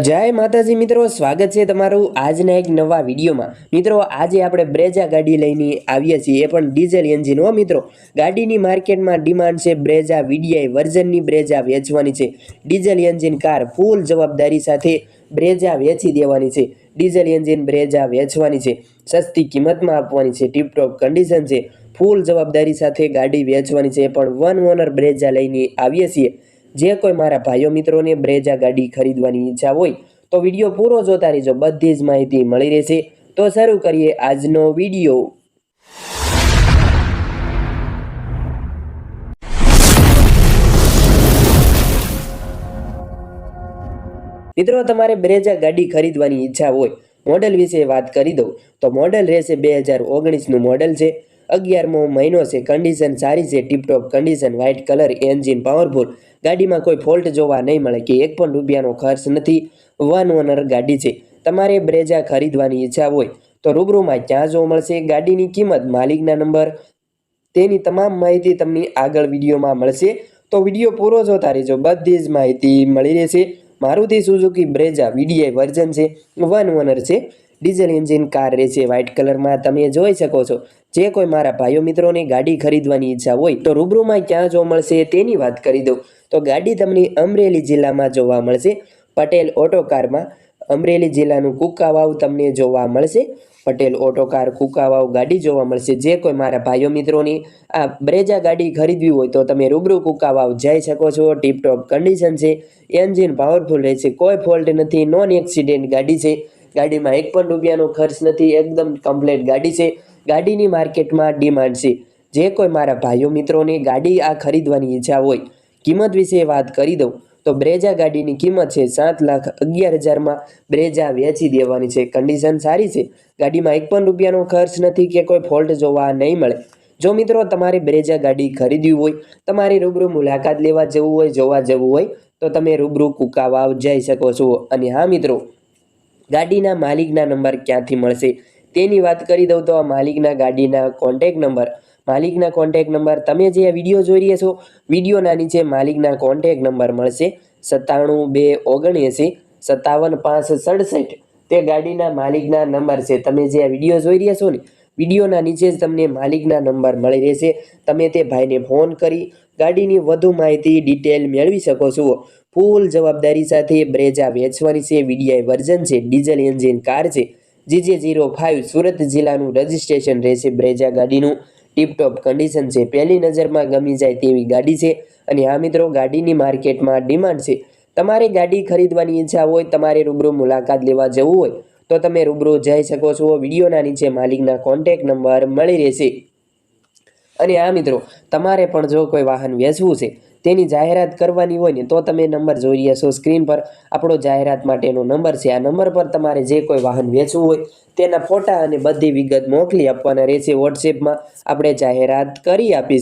જય માતાજી મિત્રો, સ્વાગત છે તમારું આજના એક નવા વિડીયોમાં. મિત્રો, આજે આપણે બ્રેજા ગાડી લઈને આવીએ છીએ. એ પણ ડીઝલ એન્જિન હો મિત્રો. ગાડીની માર્કેટમાં ડિમાન્ડ છે બ્રેજા વીડીઆઈ વર્ઝનની બ્રેજા વેચવાની છે. ડીઝલ એન્જિન કાર ફૂલ જવાબદારી સાથે બ્રેજા વેચી દેવાની છે. ડીઝલ એન્જિન બ્રેજા વેચવાની છે. સસ્તી કિંમતમાં આપવાની છે. ટીપટોપ કન્ડિશન છે. ફૂલ જવાબદારી સાથે ગાડી વેચવાની છે. પણ વન ઓનર બ્રેજા લઈને આવીએ છીએ. જે કોઈ મારા ભાઈઓ મિત્રોને બ્રેજા ગાડી ખરીદવાની ઈચ્છા હોય, તો વીડિયો પૂરો જોતા રહેજો બધી જ માહિતી મળી રહેશે, તો શરૂ કરીએ આજનો વીડિયો. મિત્રો, તમારે બ્રેજા ગાડી ખરીદવાની ઈચ્છા હોય, મોડલ વિશે વાત કરી દઉં. તો મોડલ રહેશે બે હજાર ઓગણીસનું મોડલ છે. અગિયારમો મહિનો છે. કન્ડિશન સારી છે. Tiptop condition white colour engine powerful ગાડીમાં કોઈ ફોલ્ટ જોવા નહીં મળે કે એક પણ રૂપિયાનો ખર્ચ નથી. વન ઓનર ગાડી છે. તમારે બ્રેઝા ખરીદવાની ઈચ્છા હોય તો રૂબરૂમાં ક્યાં જોવા મળશે. ગાડીની કિંમત, માલિકના નંબર, તેની તમામ માહિતી તમને આગળ વિડીયોમાં મળશે. તો વીડિયો પૂરો જોતા રહેજો. બધી જ માહિતી મળી રહેશે. Maruti Suzuki Brezza VDI version છે. વન ઓનર છે. ડીઝલ એન્જિન કાર રહેશે વ્હાઇટ કલરમાં તમે જોઈ શકો છો. જે કોઈ મારા ભાઈઓ મિત્રોને ગાડી ખરીદવાની ઈચ્છા હોય તો રૂબરૂમાં ક્યાં જોવા મળશે તેની વાત કરી દઉં. તો ગાડી તમને અમરેલી જિલ્લામાં જોવા મળશે. પટેલ ઓટો કારમાં અમરેલી જિલ્લાનું કુકાવાવ તમને જોવા મળશે. પટેલ ઓટો કાર, કુકાવાવ ગાડી જોવા મળશે. જે કોઈ મારા ભાઈઓ મિત્રોની આ બ્રેજા ગાડી ખરીદવી હોય તો તમે રૂબરૂ કુકાવાવ જઈ શકો છો. ટીપટોપ કન્ડિશન છે. એન્જિન પાવરફુલ રહેશે. કોઈ ફોલ્ટ નથી. નોન એક્સિડેન્ટ ગાડી છે. ગાડીમાં એક પણ રૂપિયાનો ખર્ચ નથી, એકદમ કમ્પ્લેટ ગાડી છે. ગાડીની માર્કેટમાં ડિમાન્ડ છે. જે કોઈ મારા ભાઈઓ મિત્રોને ગાડી આ ખરીદવાની ઈચ્છા હોય, કિંમત વિશે વાત કરી દઉં, તો બ્રેજા ગાડીની કિંમત છે સાત લાખ અગિયાર હજારમાં બ્રેજા વેચી દેવાની છે. કન્ડિશન સારી છે. ગાડીમાં એક પણ રૂપિયાનો ખર્ચ નથી કે કોઈ ફોલ્ટ જોવા નહીં મળે. જો મિત્રો તમારે બ્રેજા ગાડી ખરીદવી હોય, તમારે રૂબરૂ મુલાકાત લેવા જવું હોય, જોવા જવું હોય, તો તમે રૂબરૂ કુકાવાવ જઈ શકો છો. અને હા મિત્રો ગાડીના માલિકના નંબર ક્યાંથી મળશે? તેની વાત કરી દઉં તો આ માલિકના ગાડીના કોન્ટેક નંબર માલિકના કોન્ટેક નંબર તમે જે આ વીડિયો જોઈ રહ્યા છો, વિડીયોના નીચે માલિકના કોન્ટેક નંબર મળશે. સત્તાણું બે ઓગણએંસી, સત્તાવન પાંચ સડસઠ. તે ગાડીના માલિકના નંબર છે. તમે જે આ વીડિયો જોઈ રહ્યા છો ને વિડીયોના નીચે જ તમને માલિકના નંબર મળી રહેશે. તમે તે ભાઈને ફોન કરી ગાડીની વધુ માહિતી, ડિટેલ મેળવી શકો છો. ફૂલ જવાબદારી સાથે બ્રેજા વેચવાની છે. વીડીઆઈ વર્ઝન છે. ડીઝલ એન્જિન કાર છે. જીજે જીરો ફાઇવ સુરત જિલ્લાનું રજિસ્ટ્રેશન રહેશે બ્રેજા ગાડીનું. ટીપટોપ કન્ડિશન છે. પહેલી નજરમાં ગમી જાય તેવી ગાડી છે. અને આ મિત્રો, ગાડીની માર્કેટમાં ડિમાન્ડ છે. તમારે ગાડી ખરીદવાની ઈચ્છા હોય, તમારે રૂબરૂ મુલાકાત લેવા જવું હોય તો તમે રૂબરૂ જઈ શકો છો. વિડીયોના નીચે માલિકના કોન્ટેક નંબર મળી રહેશે. અને આ મિત્રો, તમારે પણ જો કોઈ વાહન વેચવું છે, તેની જાહેરાત કરવાની હોય ને, તો તમે નંબર જોઈ રહ્યા છો સ્ક્રીન પર. આપણો જાહેરાત માટેનો નંબર છે. આ નંબર પર તમારે જે કોઈ વાહન વેચવું હોય, તેના ફોટા અને બધી વિગત મોકલી આપવાના રહેશે વોટ્સએપમાં આપણે જાહેરાત કરી આપીશું.